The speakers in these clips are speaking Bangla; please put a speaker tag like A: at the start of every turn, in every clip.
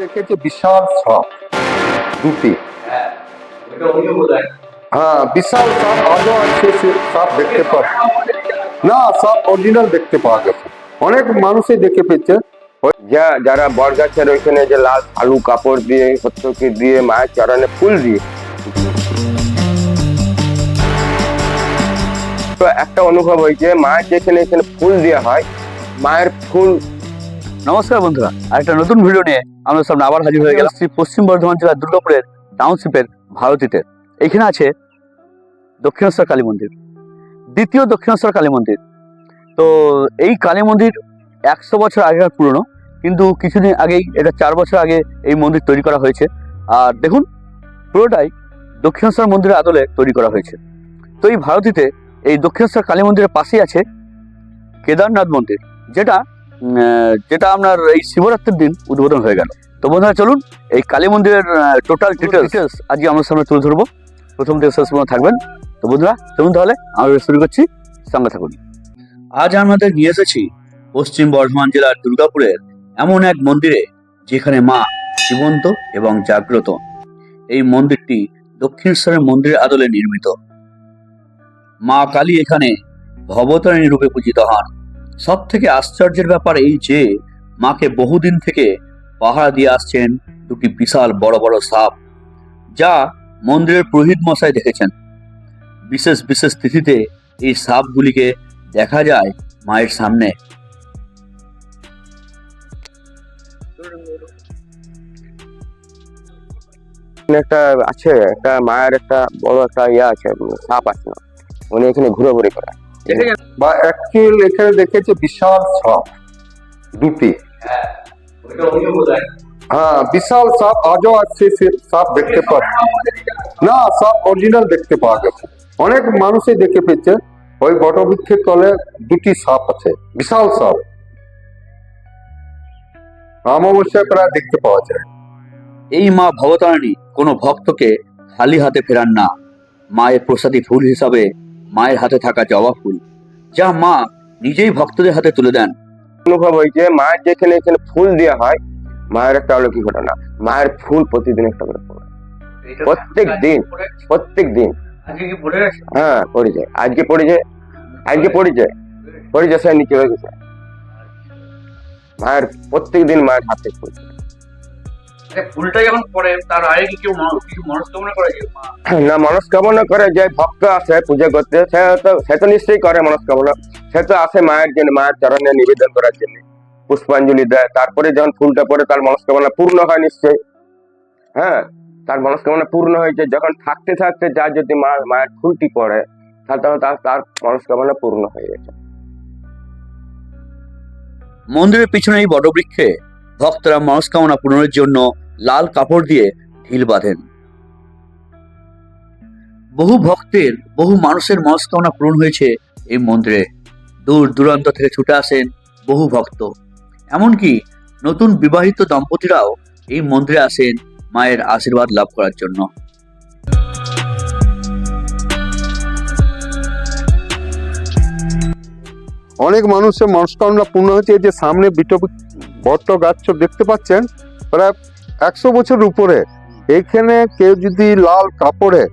A: দেখেছি বিশাল সাপ দুটি। হ্যাঁ বিশাল সাপ আজও আছে সে সাপ দেখতে পাওয়া না সাপ অরিজিনাল দেখতে পাওয়া গেছে। অনেক মানুষই দেখে পেয়েছে।
B: যা যারা বরগাছের ওইখানে যে লাল আলু কাপড় দিয়ে সত্যকে দিয়ে মায়ের চরণে ফুল দিয়ে। তো একটা অনুভব হয়েছে মায়ের যেখানে এখানে ফুল দেওয়া হয় মায়ের ফুল।
C: নমস্কার বন্ধুরা আরেকটা নতুন ভিডিও নিয়ে আমরা সামনে আবার হাজির হয়ে গেলাম। পশ্চিম বর্ধমান জেলার দুর্গাপুরের টাউনশিপের ভারতীতে। এখানে আছে দক্ষিণেশ্বর কালী মন্দির, দ্বিতীয় দক্ষিণেশ্বর কালী মন্দির। তো এই কালী মন্দির একশো বছর আগেকার পুরনো, কিন্তু কিছুদিন আগেই, এটা চার বছর আগে এই মন্দির তৈরি করা হয়েছে। আর দেখুন, পুরোটাই দক্ষিণেশ্বর মন্দিরের আদলে তৈরি করা হয়েছে। তো এই ভারতীতে এই দক্ষিণেশ্বর কালী মন্দিরের পাশেই আছে কেদারনাথ মন্দির, যেটা যেটা আপনার এই শিবরাত্রির দিন উদ্বোধন হয়ে গেল। তো বন্ধুরা চলুন এই কালী মন্দিরের টোটাল ডিটেলস আজকে আমার সামনে তুলে ধরবো। প্রথম থেকে শেষ পর্যন্ত থাকবেন। তো বন্ধুরা চলুন তাহলে আমরা শুরু করছি। সঙ্গে থাকুন। আজ আমাদের নিয়ে এসেছি পশ্চিম বর্ধমান জেলার দুর্গাপুরের এমন এক মন্দিরে যেখানে মা জীবন্ত এবং জাগ্রত। এই মন্দিরটি দক্ষিণেশ্বরের মন্দিরের আদলে নির্মিত। মা কালী এখানে ভবতারিণী রূপে পূজিত হন। সব থেকে আশ্চর্যের ব্যাপার এই যে, মাকে বহুদিন থেকে পাহারা দিয়ে আসছেন দুটি বিশাল বড় বড় সাপ, যা মন্দিরের পুরোহিত মশাই দেখেছেন। বিশেষ বিশেষ তিথিতে এই সাপগুলিকে দেখা যায় মায়ের সামনে।
B: একটা আছে, একটা মায়ের একটা বড় একটা ইয়ে আছে, সাপ আছে। উনি এখানে ঘুরে ঘুরে করে।
A: বা অ্যাকচুয়াল এখানে দেখেছি বিশাল সাপ দুটি। হ্যাঁ বিশাল সাপ আজও আছে সে সাপ দেখতে পাওয়া না সাপ অরিজিনাল দেখতে পাওয়া গেছে। অনেক মানুষই দেখে পেয়েছে। ওই বটবৃক্ষের তলে দুটি সাপ আছে বিশাল সাপ। অমাবস্যায় প্রায় দেখতে পাওয়া যায়।
C: এই মা ভবতারিণী কোনো ভক্তকে খালি হাতে ফেরান না। মায়ের প্রসাদী ফুল হিসাবে মায়ের হাতে থাকা জবা ফুল যা মা নিজেই ভক্তদের হাতে তুলে দেন।
B: অনুভব হয়েছে মায়ের যেখানে এখানে ফুল দেওয়া হয় মায়ের একটা অলৌকিক ঘটনা। মায়ের ফুল প্রতিদিন একটা করে পড়ে প্রত্যেক দিন প্রত্যেক দিন। হ্যাঁ পড়ে যায়। আজকে পড়ে যায় আজকে পড়ে যায়। পড়ে যায় সে নিচে হয়ে গেছে। মায়ের প্রত্যেক দিন মায়ের হাতে ফুল।
C: ফুলটা যখন পড়ে তার আগে কি কেউ কিছু মনস্কামনা করে যে
B: না মনস্কামনা করে যে ভক্ত আসে পূজা করতে সে তো সে তো নিশ্চয়ই করে মনস্কামনা। সে তো আসে মায়ের জন্য মায়ের চরণে নিবেদন করার জন্য পুষ্পাঞ্জলি দেয়। তারপরে যখন ফুলটা পড়ে তার মনস্কামনা পূর্ণ হয় নিশ্চয়ই। হ্যাঁ তার মনস্কামনা পূর্ণ হয়েছে যখন থাকতে থাকতে যার যদি মা মায়ের ফুলটি পড়ে তাহলে তখন তার তার মনস্কামনা পূর্ণ হয়ে গেছে
C: মন্দিরের পিছনে এই বটবৃক্ষে ভক্তরা মনস্কামনা পূরণের জন্য লাল কাপড় দিয়ে ঢিল বাঁধেন। বহু ভক্তের, বহু মানুষের মনস্কামনা পূরণ হয়েছে এই মন্দিরে। দূর দূরান্ত থেকে ছুটে আসেন বহু ভক্ত। এমনকি নতুন বিবাহিত দম্পতিরাও এই মন্দিরে আসেন মায়ের আশীর্বাদ লাভ করার জন্য।
A: অনেক মানুষের মনস্কামনা পূর্ণ হয়েছে। যে সামনে বিট বট গাছ দেখতে পাচ্ছেন। প্রায় একশো বছর উপরে, এইখানে কেউ যদি লাল কাপড়ে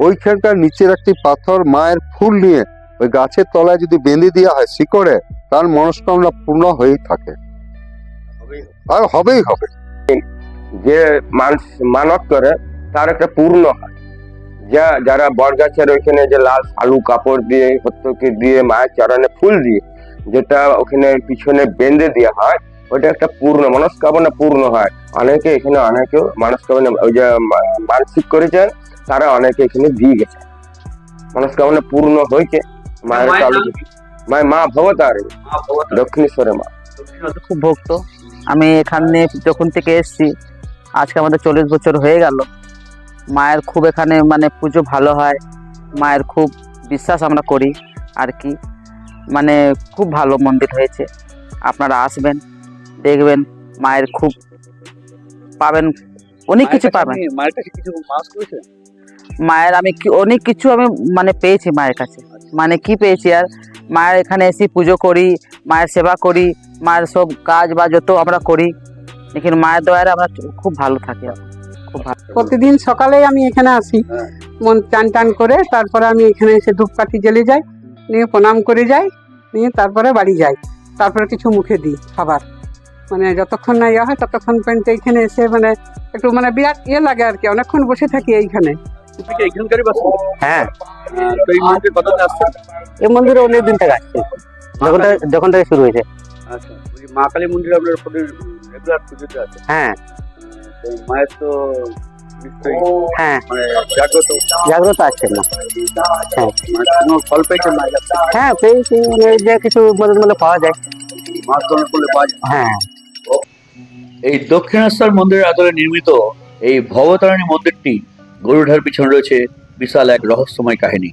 A: ওইখানকার নিচের একটি পাথর মায়ের ফুল নিয়ে ওই গাছের তলায় যদি বেঁধে দেওয়া হয় শিকড়ে, তার মনস্কামনা পূর্ণ হয়েই থাকে। আর হবেই হবে।
B: যে মানুষ মানত করে, তার একটা পূর্ণ হয়। যা যারা বরগাছের ওইখানে যে লাল আলু কাপড় দিয়ে সত্যকে দিয়ে, মায়ের চরণে ফুল দিয়ে, যেটা ওখানে পিছনে বেঁধে দেওয়া হয় ওটা একটা পূর্ণ মনস্কামনা পূর্ণ হয়। অনেকে এখানে অনেকে মনস্কামনা ওই যে মানসিক করেছেন তারা অনেকে এখানে দিয়ে গেছে মনস্কামনা পূর্ণ হয়েছে মায়ের চালু মায়ের মা ভবতারিণী দক্ষিণেশ্বরের মা
D: খুব ভক্ত। আমি এখানে যখন থেকে এসেছি আজকে আমাদের চল্লিশ বছর হয়ে গেল। মায়ের খুব এখানে মানে পুজো ভালো হয়। মায়ের খুব বিশ্বাস আমরা করি আর কি। মানে খুব ভালো মন্দির হয়েছে। আপনারা আসবেন। দেখবেন মায়ের খুব পাবেন অনেক কিছু পাবেন।
C: মায়ের কাছে কিছু মাস করেছে
D: মায়ের আমি অনেক কিছু আমি মানে পেয়েছি মায়ের কাছে। মানে কি পেয়েছি আর মায়ের এখানে এসে পুজো করি মায়ের সেবা করি মায়ের সব কাজ বা যত আমরা করি এখানে মায়ের দয়ারে আমরা খুব ভালো থাকি। খুব ভালো।
E: প্রতিদিন সকালে আমি এখানে আসি।
C: হ্যাঁ।
E: মন টান টান করে তারপরে আমি এখানে এসে ধূপকাঠি জ্বেলে যাই নিয়ে প্রণাম করে যাই নিয়ে তারপরে বাড়ি যাই। তারপরে কিছু মুখে দিই খাবার। মানে যতক্ষণ না ইয়ে হয় ততক্ষণ পর্যন্ত এইখানে এসে মানে একটু মানে বিরাট ইয়ে লাগে আর কি অনেকক্ষণ বসে থাকি এইখানে।
D: হ্যাঁ।
C: এই মন্দির
D: অনেক দিন থেকে আসছে। যখন থেকে যখন থেকে শুরু হয়েছে।
C: আচ্ছা মা কালী মন্দিরে আপনার রেগুলার পুজোতে আছে
D: হ্যাঁ।
C: মায়ের তো
D: হ্যাঁ।
C: মানে জাগ্রত।
D: জাগ্রত আছে না হ্যাঁ।
C: মানে?
D: হ্যাঁ পেয়েছি। মানে যে কিছু মদত
C: মাছ পাওয়া যায়।
D: হ্যাঁ।
C: এই দক্ষিণেশ্বর মন্দিরের আদলে নির্মিত এই ভবতারিণী মন্দিরটি গরুঢার পিছনে রয়েছে বিশাল এক রহস্যময় কাহিনী।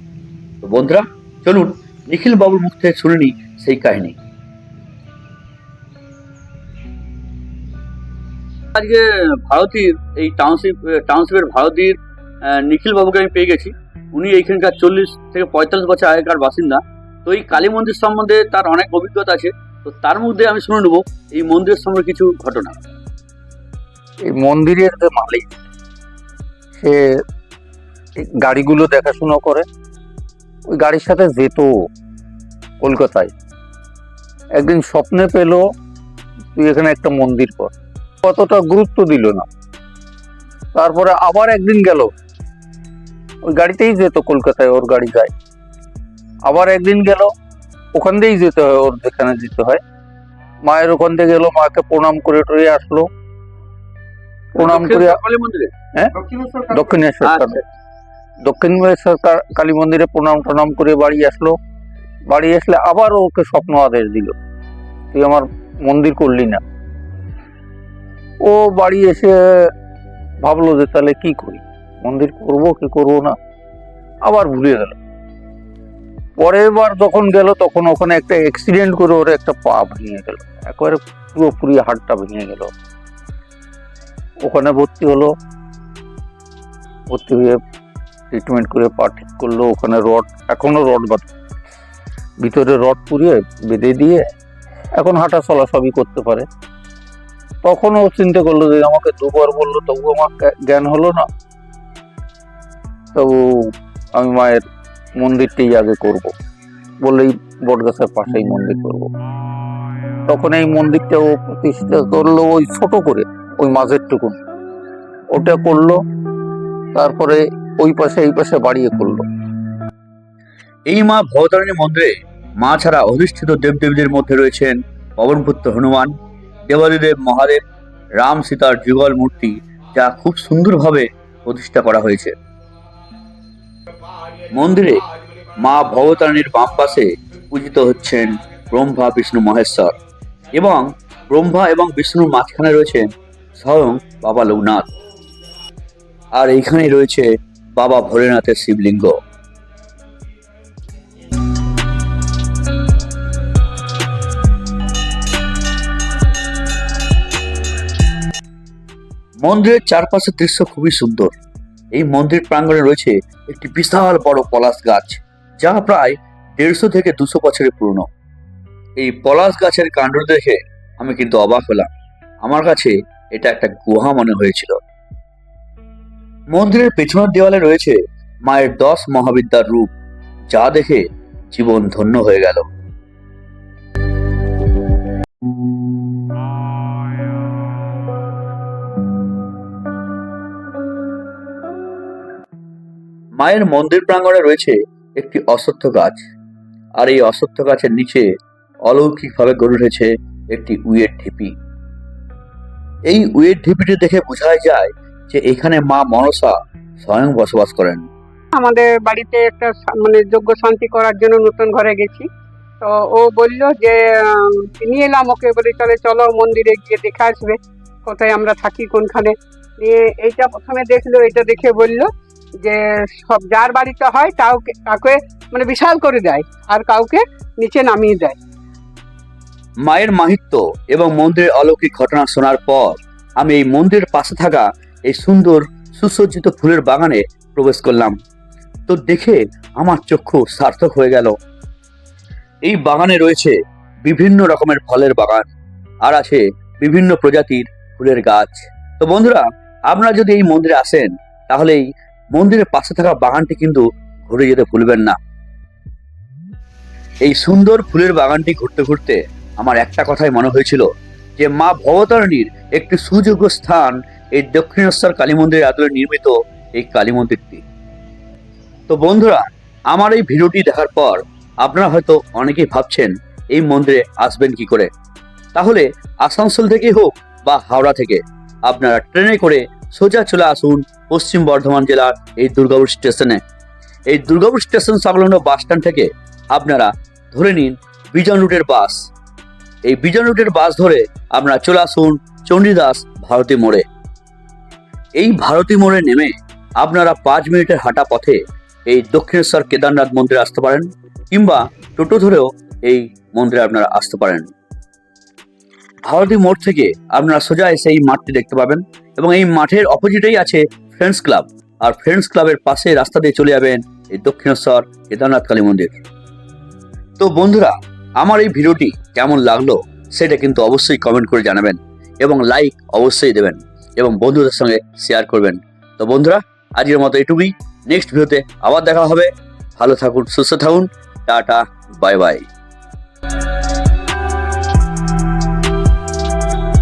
C: তো বন্ধুরা, চলুন নিখিল বাবুর মুখ থেকে শুনে নিই সেই কাহিনী। আজকে ভারতীর, এই টাউনশিপ টাউনশিপের ভারতীর নিখিল বাবুকে আমি পেয়ে গেছি। উনি এইখানকার চল্লিশ থেকে পঁয়তাল্লিশ বছর আগেকার বাসিন্দা। তো এই কালী মন্দির সম্বন্ধে তার অনেক অভিজ্ঞতা আছে। তো তার মধ্যে আমি শুনে নেব এই মন্দিরের সম্পর্কে কিছু ঘটনা।
F: এই মন্দিরের যে মালিক, সে গাড়িগুলো দেখাশোনা করে, ওই গাড়ির সাথে যেত কলকাতায়। একদিন স্বপ্নে পেল, তুই এখানে একটা মন্দির কর। কতটা গুরুত্ব দিল না। তারপরে আবার একদিন গেল, ওই গাড়িতেই যেত কলকাতায়, ওর গাড়ি যায়। আবার একদিন গেল, ওখান দিয়েই যেতে হয়, ওর যেখানে যেতে হয়। মায়ের ওখান থেকে গেলো, মাকে প্রণাম করে টরে আসলো। প্রণাম করে হ্যাঁ? দক্ষিণেশ্বর
C: আচ্ছা।
F: দক্ষিণেশ্বর কালী মন্দিরে প্রণাম টনাম করে বাড়ি আসলো। বাড়ি আসলে আবার ওকে স্বপ্ন আদেশ দিল। তুই আমার মন্দির করলি না। ও বাড়ি এসে ভাবলো যে তাহলে কি করি? মন্দির করব কি করব না? আবার ভুলে গেল। পরের বার যখন গেল তখন ওখানে একটা অ্যাক্সিডেন্ট করে ওর একটা পা ভেঙে গেল। একবারে পুরোপুরি হাড়টা ভেঙে গেল। ওখানে ভর্তি হলো। ভর্তি হয়ে ট্রিটমেন্ট করে পা ঠিক করল। ওখানে রড এখনও রড বাঁধ ভিতরে রড পুড়িয়ে বেঁধে দিয়ে এখন হাঁটা চলা সবই করতে পারে। তখন ও চিন্তা করল যে আমাকে দুবার বলল তবু আমার জ্ঞান হলো না। তবু আমি মায়ের মন্দিরটাই আগে করব। বললেই বটগাছের পাশেই মন্দির করব। তখন এই মন্দিরটা ও প্রতিষ্ঠা করল ওই ছোট করে। ওই মাঝের টুকুন ওটা করল, তারপরে ওই পাশে, এই পাশে বাড়িয়ে করল।
C: এই মা ভবতারিণী মন্দিরে মা ছাড়া অধিষ্ঠিত দেবদেবীদের মধ্যে রয়েছেন পবনপুত্র হনুমান, দেবাদিদেব মহাদেব, রাম সীতার যুগল মূর্তি যা খুব সুন্দরভাবে প্রতিষ্ঠা করা হয়েছে। মন্দিরে মা ভবতারিণীর বাম পাশে পূজিত হচ্ছেন ব্রহ্মা, বিষ্ণু, মহেশ্বর এবং ব্রহ্মা এবং বিষ্ণুর মাঝখানে রয়েছেন স্বয়ং বাবা লোকনাথ। আর এইখানেই রয়েছে বাবা ভোলেনাথের শিবলিঙ্গ। মন্দিরের চারপাশের দৃশ্য খুবই সুন্দর। এই মন্দির প্রাঙ্গণে রয়েছে একটি বিশাল বড় পলাশ গাছ, যা প্রায় দেড়শো থেকে দুশো বছরের পুরনো। এই পলাশ গাছের কাণ্ড দেখে আমি কিন্তু অবাক হলাম। আমার কাছে এটা একটা গুহা মনে হয়েছিল। মন্দিরের পেছনের দেওয়ালে রয়েছে মায়ের দশ মহাবিদ্যার রূপ, যা দেখে জীবন ধন্য হয়ে গেল। মায়ের মন্দির প্রাঙ্গণে রয়েছে একটি অশ্বত্থ গাছ, আর এই অশ্বত্থ গাছের নিচে অলৌকিকভাবে গড়ে উঠেছে একটি উইয়ের ঢিপি। এই উইয়ের ঢিপিটি দেখে বোঝাই যায় যে এখানে মা মনসা স্বয়ং বসবাস করেন।
E: আমাদের বাড়িতে একটা মানে যোগ্য শান্তি করার জন্য নতুন ঘরে গেছি। তো ও বলল যে নিয়ে এলাম ওকে বলে, তাহলে চলো মন্দিরে গিয়ে দেখে আসবে, কোথায় আমরা থাকি, কোনখানে? নিয়ে এইটা প্রথমে দেখল, এটা দেখে বলল যে, সব যার বাড়িতে হয় কাউকে কাউকে মানে বিশাল করে দেয়, আর কাউকে নিচে নামিয়ে দেয়।
C: মায়ের মাহিত্য এবং মন্দিরের অলৌকিক ঘটনা শোনার পর আমি এই মন্দিরের পাশে থাকা এই সুন্দর, সুসজ্জিত ফুলের বাগানে প্রবেশ করলাম। তো দেখে আমার চক্ষু সার্থক হয়ে গেল। এই বাগানে রয়েছে বিভিন্ন রকমের ফলের বাগান আর আছে বিভিন্ন প্রজাতির ফুলের গাছ। তো বন্ধুরা, আপনারা যদি এই মন্দিরে আসেন তাহলে এই মন্দিরের পাশে থাকা বাগানটি কিন্তু ঘুরে যেতে ভুলবেন না। এই সুন্দর ফুলের বাগানটি ঘুরতে ঘুরতে আমার একটা কথাই মনে হয়েছিল যে মা ভবতারিণীর একটি সুযোগ্য স্থান এই দক্ষিণেশ্বর কালী মন্দিরের আদলে নির্মিত এই কালী মন্দিরটি তো বন্ধুরা, আমার এই ভিডিওটি দেখার পর আপনারা হয়তো অনেকেই ভাবছেন, এই মন্দিরে আসবেন কি করে? তাহলে আসানসোল থেকে হোক বা হাওড়া থেকে আপনারা ট্রেনে করে সোজা চলে আসুন পশ্চিম বর্ধমান জেলার এই দুর্গাপুর স্টেশনে। এই দুর্গাপুর স্টেশন সংলগ্ন বাস স্ট্যান্ড থেকে আপনারা ধরে নিন বিজন রুটের বাস। এই বিজন রুটের বাস ধরে আপনারা চলে আসুন চণ্ডীদাস ভারতী মোড়ে। এই ভারতী মোড়ে নেমে আপনারা পাঁচ মিনিটের হাঁটা পথে এই দক্ষিণেশ্বর কেদারনাথ মন্দিরে আসতে পারেন, কিংবা টোটো ধরেও এই মন্দিরে আপনারা আসতে পারেন। ভারতী মোড় থেকে আপনারা সোজা এসে এই মাঠটি দেখতে পাবেন, এবং এই মাঠের অপোজিটেই আছে ফ্রেন্ডস ক্লাব, আর ফ্রেন্ডস ক্লাবের পাশে রাস্তা দিয়ে চলে যাবেন এই দক্ষিণেশ্বর কেদারনাথ কালী মন্দির। তো বন্ধুরা আমার এই ভিডিওটি কেমন লাগল সেটা কিন্তু অবশ্যই কমেন্ট করে জানাবেন এবং লাইক অবশ্যই দেবেন এবং বন্ধুদের সঙ্গে শেয়ার করবেন। তো বন্ধুরা, আজকের মতো এটুকুই। নেক্সট ভিডিওতে আবার দেখা হবে। ভালো থাকুন, সুস্থ থাকুন। Tata bye bye